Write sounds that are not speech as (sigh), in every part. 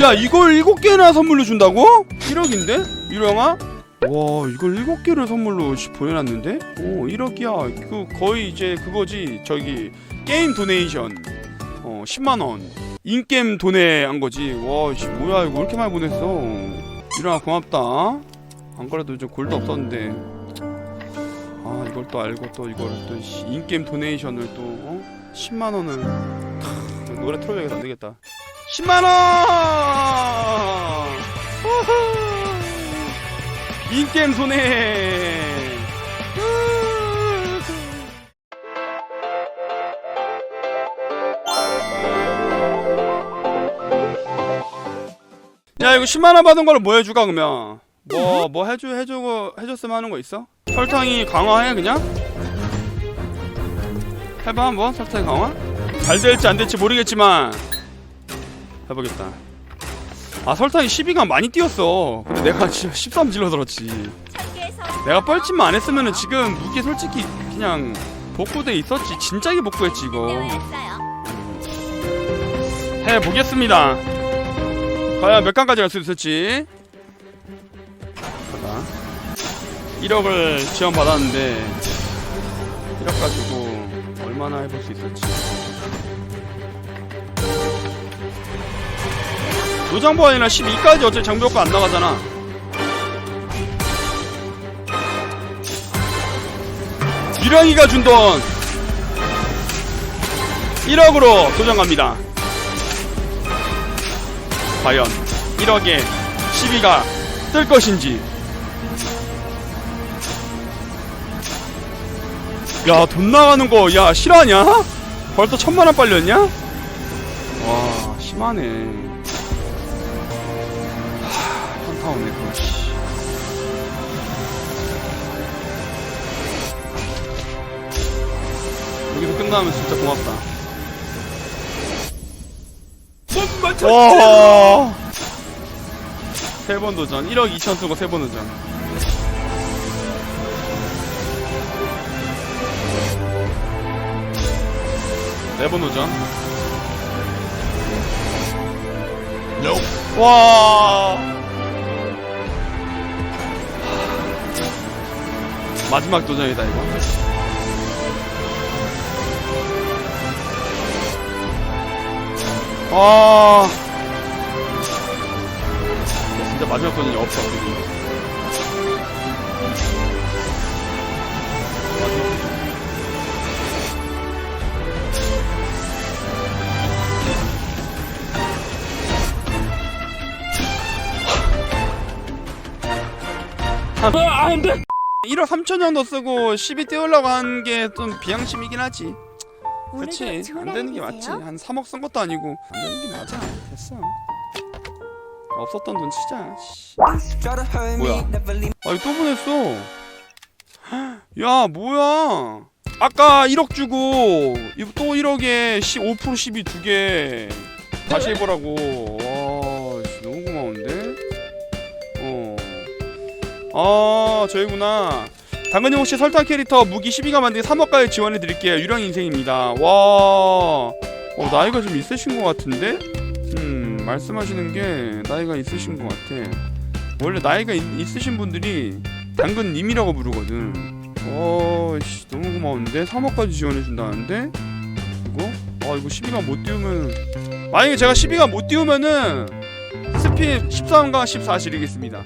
야 이걸 일곱 개나 선물로 준다고? 1억인데? 유령아? 와 이걸 일곱 개를 선물로 씨, 보내놨는데? 오 1억이야 그 거의 이제 그거지 저기 게임 도네이션 어 10만원 인게임 도네한 거지 와 씨, 뭐야 이거 왜 이렇게 많이 보냈어 유령아 고맙다 안 그래도 좀 골도 없었는데 아 이걸 또 알고 또 이거를 또 씨, 인게임 도네이션을 또 어? 10만 원을 노래 틀어줘야겠다 안 되겠다 10만 원! 인게임 손해! 야 이거 10만 원 받은 걸로 뭐 해주까 그러면? 뭐뭐 해줘 해주고 해줬으면 하는 거 있어? 설탕이 강화해 그냥? 해봐 한번. 설탕 강화? 잘 될지 안 될지 모르겠지만 해보겠다. 아 설탕이 12가 많이 뛰었어. 근데 내가 (laughs) 지금 13 질러 들었지. 내가 뻘짓만 안 했으면은 지금 무기 솔직히 그냥 복구돼 있었지. 진작에 복구했지 이거. 해보겠습니다. 과연 몇 강까지 갈 수 있을지. 봐봐 1억을 지원받았는데 1억 가지고 얼마나 해볼 수 있을지 노장보 아니라 12까지 어차피 장비 효과 안 나가잖아. 유령이가 준 돈. 1억으로 도전 갑니다. 과연 1억에 12가 뜰 것인지. 야 돈 나가는 거 야 실화냐? 벌써 천만원 빨렸냐? 와 심하네 그거 씨. 여기서 끝나면 진짜 고맙다 와. 세번 도전. 1억 2천 쓰고 세 번 도전. 네 번 도전. 와. 마지막 도전이다 이거. 아. 진짜 마지막 도전이 없어. 여기. 한 1억 3천 정도 쓰고 12 띄우려고 한게좀 비양심이긴 하지. 그렇지 안 되는 게 맞지. 한 3억 쓴 것도 아니고. 안 되는 게 맞아. 됐어. 없었던 돈 치자. 씨. 뭐야? 아 이거 또 보냈어. (gasps) 야 뭐야? 아까 1억 주고 이거 또 1억에 15% 12 두개. 다시 해보라고 어아 저희구나 당근님 혹시 설탕 캐릭터 무기 12가 만들기 3억까지 지원해 드릴게요. 유령 인생입니다. 와, 어, 나이가 좀 있으신 것 같은데? 음, 말씀하시는 게 나이가 있으신 것 같아. 원래 나이가 있, 있으신 분들이 당근님이라고 부르거든. 어, 씨, 너무 고마운데 3억까지 지원해 준다는데? 이거? 아, 이거 12가 못 띄우면 만약에 제가 12가 못 띄우면은 스피 13과 14 실이겠습니다.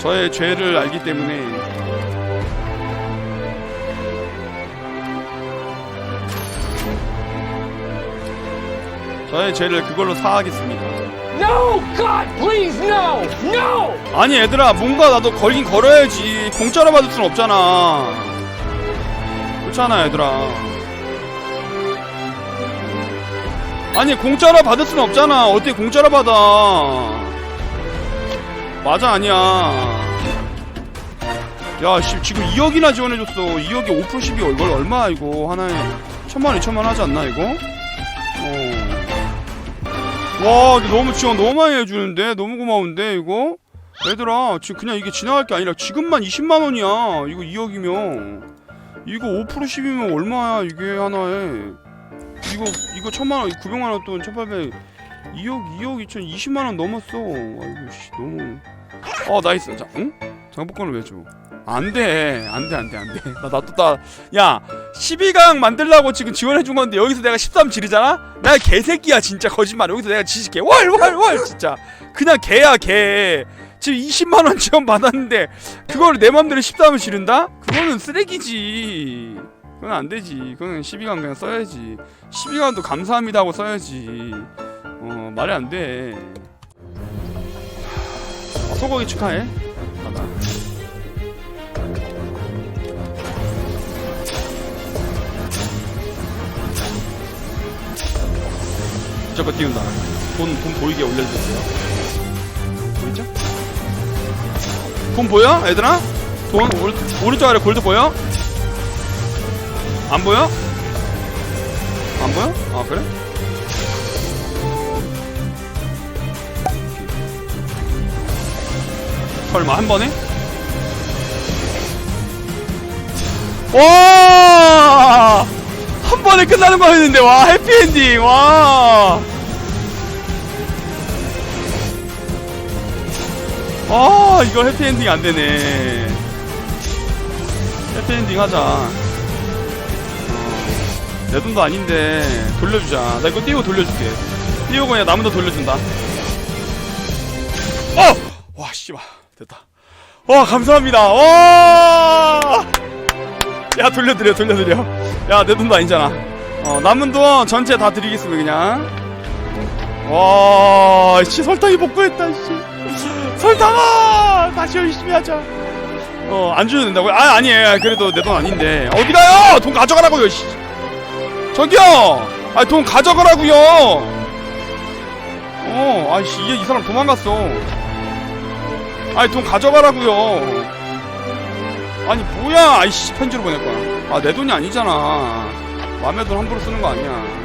저의 죄를 알기 때문에 저의 죄를 그걸로 사하겠습니다. No! God, please, no! No! 아니 얘들아 뭔가 나도 걸긴 걸어야지 공짜로 받을 순 없잖아. 그렇잖아 얘들아. 아니 공짜로 받을 순 없잖아. 어떻게 공짜로 받아? 맞아 아니야. 야, 씨, 지금 2억이나 지원해줬어. 2억에 5% 12 이걸 얼마 이거 하나에 천만 이천만 하지 않나 이거? 어. 와, 너무 지원 너무 많이 해주는데 너무 고마운데 이거? 얘들아, 지금 그냥 이게 지나갈 게 아니라 지금만 20만 원이야. 이거 2억이면 이거 5% 10이면 얼마야 이게 하나에? 이거 이거 천만 원 900만 원 돈 1800 2억 2억 2천 20만 원 넘었어. 아이고 씨 너무. 어 나이스 자 응? 장복권을 왜 줘? 안돼. 안돼 안돼 안돼. 나나또나야 12강 만들라고 지금 지원해 준 건데 여기서 내가 13 지르잖아? 나 개새끼야 진짜. 거짓말. 여기서 내가 지질게 월월월 진짜. 그냥 개야 개. 지금 20만 원 지원 받았는데 그걸 내 맘대로 13을 지른다? 그거는 쓰레기지. 그건 안 되지. 그건 12강 그냥 써야지. 12강도 감사합니다 하고 써야지 어 말이 안돼 어, 소고기 축하해 받아 무조건 띄운다 돈, 돈 보이게 올려주세요 보이죠? 돈 보여? 얘들아? 돈 오른, 오른쪽 아래 골드 보여? 안 보여? 안 보여? 아 그래? 설마 한 번에? 와! 한 번에 끝나는 거였는데 와 해피엔딩 와! 아 이거 해피엔딩 안 되네. 해피엔딩 하자. 어, 내 돈도 아닌데 돌려주자. 나 이거 띄우고 돌려줄게. 띄우고 그냥 돈 돌려준다. 어! 와 씨발 됐다. 와 감사합니다. 와! 야 돌려드려 돌려드려. 야 내 돈도 아니잖아. 어 남은 돈 전체 다 드리겠습니다 그냥. 와, 씨 설탕이 복구했다 씨. 설탕아 다시 열심히 하자. 어, 안 주면 된다고요? 아, 아니에요. 그래도 내 돈 아닌데. 어디 가요? 돈 가져가라고요, 씨. 저기요! 아, 돈 가져가라고요! 어, 아이씨, 이, 이 사람 도망갔어. 아니, 돈 가져가라고요. 아니, 뭐야! 아이씨, 편지로 보낼 거야. 아, 내 돈이 아니잖아. 남의 돈 함부로 쓰는 거 아니야.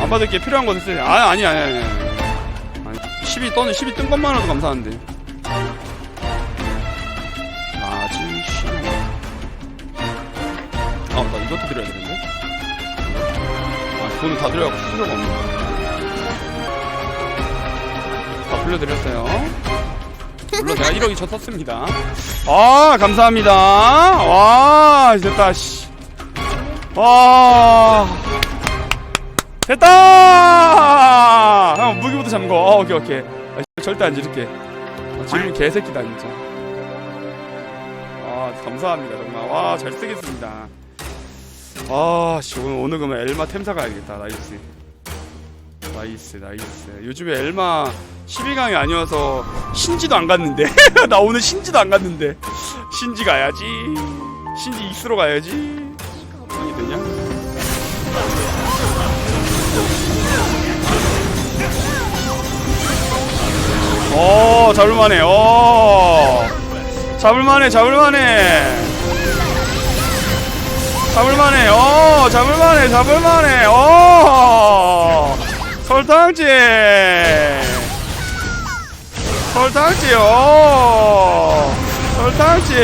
안 받을 게 필요한 거 있어요. 아, 아니, 아니, 아니. 아니. 10이 떠는 10이 뜬 것만으로도 감사한데. 아지 씨. 아, 나 이것도 드려야 되는데. 아, 돈을 다 드려갖고 수저가 없네. 다 불려드렸어요. 물론 제가 1억이 저 썼습니다. 아, 감사합니다. 와, 됐다, 씨. 와. 됐다! 형 무기부터 잠궈. 어, 오케이 오케이. 아, 씨, 절대 안 지를게. 아, 지금 개새끼다 진짜. 아 감사합니다 정말. 와 잘 쓰겠습니다. 아, 씨 오늘 오늘 그러면 엘마 템 사 가야겠다. 나이스. 나이스 나이스. 요즘에 엘마 12강이 아니어서 신지도 안 갔는데. (laughs) 나 오늘 신지도 안 갔는데. 신지 가야지. 신지 익스로 가야지. 형이 되냐? 오 잡을만해 오 잡을만해 잡을만해 잡을만해 오 잡을만해 잡을만해 오 설탕지 설탕지 오 설탕지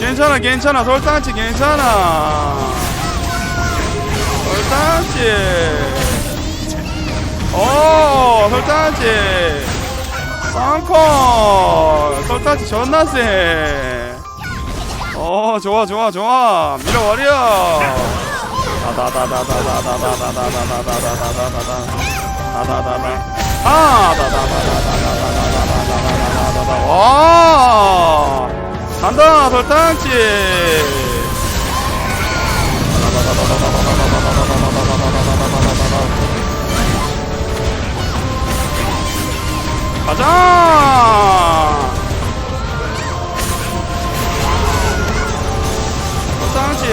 괜찮아 괜찮아 설탕지 괜찮아 설탕지 오 설탕지 쌍콩 설탕지 존나 세. 어 좋아 좋아 좋아 밀어버려. 와 간다 설탕지. 가자! 상치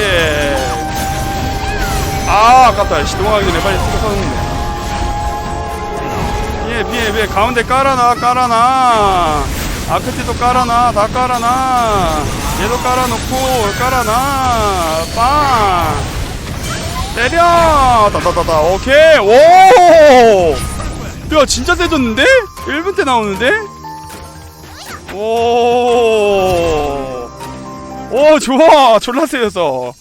아 아깝다 씨 넘어가기 전에 빨리 스톱 썼는데 피해 피해 피해 가운데 깔아놔 깔아놔. 아크티도 깔아놔 다 깔아놔. 얘도 깔아놓고 깔아놔. 빵 때려! 다다다다. 오케이. 오! 야 진짜 세졌는데? 1분 때 나오는데? 오. 오 좋아. 졸라 세여서.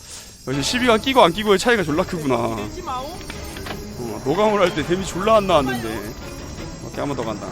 역시 12강 끼고 안 끼고의 차이가 졸라 크구나. 어, 노강을 할 때 데미 졸라 안 나왔는데 오케이 한 번 더 간다